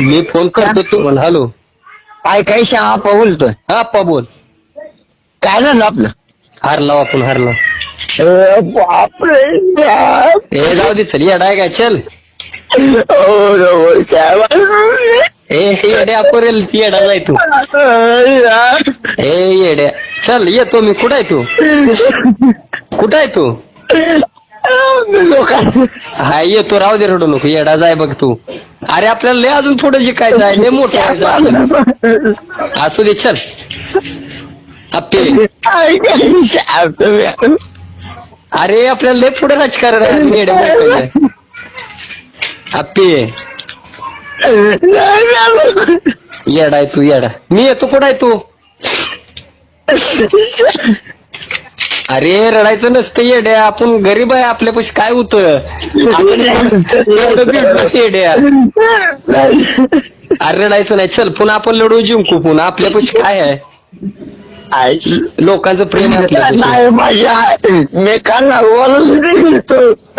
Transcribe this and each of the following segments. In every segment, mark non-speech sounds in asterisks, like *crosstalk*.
मी phone करतो तुम्हाला. Hello. काय काय श्यामा आप्पा बोलतोय हा आप्पा बोल काय झालं आपलं? हारला आपण हारला. अ, बापरे बाप. ए जाऊ दे चल येडा आहे काय? चल. हो, हो, श्यामा. ए येडे आपण ती येडा जाय तू. ए येड्या. चल येतो मी. कुठं आहे तू? कुठं आहे तू? लोकांना हा येतो. राहू दे रडू नको. येडा जाय बघ तू. अरे आपल्याला लय अजून पुढे काय जाय लय मोठं व्हायचं आपल्याला. *laughs* असू दे चल. तुम्ही? अरे आपल्याला लय पुढे राजकारण आहे. येड्या मोठं. अप्पे. येडा आहे तू येडा. मी येतो. कुठं आहे तू? *laughs* अरे रडायचं नसतं येड्या. आपण गरीब आहे आपल्यापाशी काय होतं? येड्या. अरे रडायचं नाही. चल पुन्हा आपण लढू जिंकू पुन्हा. आपल्यापाशी काय आहे. लोकांचं प्रेम आहे आपल्यापाशी. नाही माझ्या मी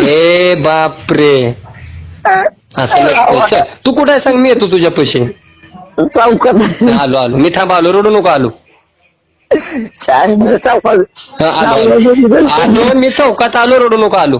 ए बापरे. असं नसतं चल तू कुठे आहे? सांग मी येतो तुझ्यापाशी. चौकात. आलो आलो. मी थांब आलो. रडू नको आलो. चौकात हा, आलो आलो. आलो मी चौकात आलो रडू नको आलो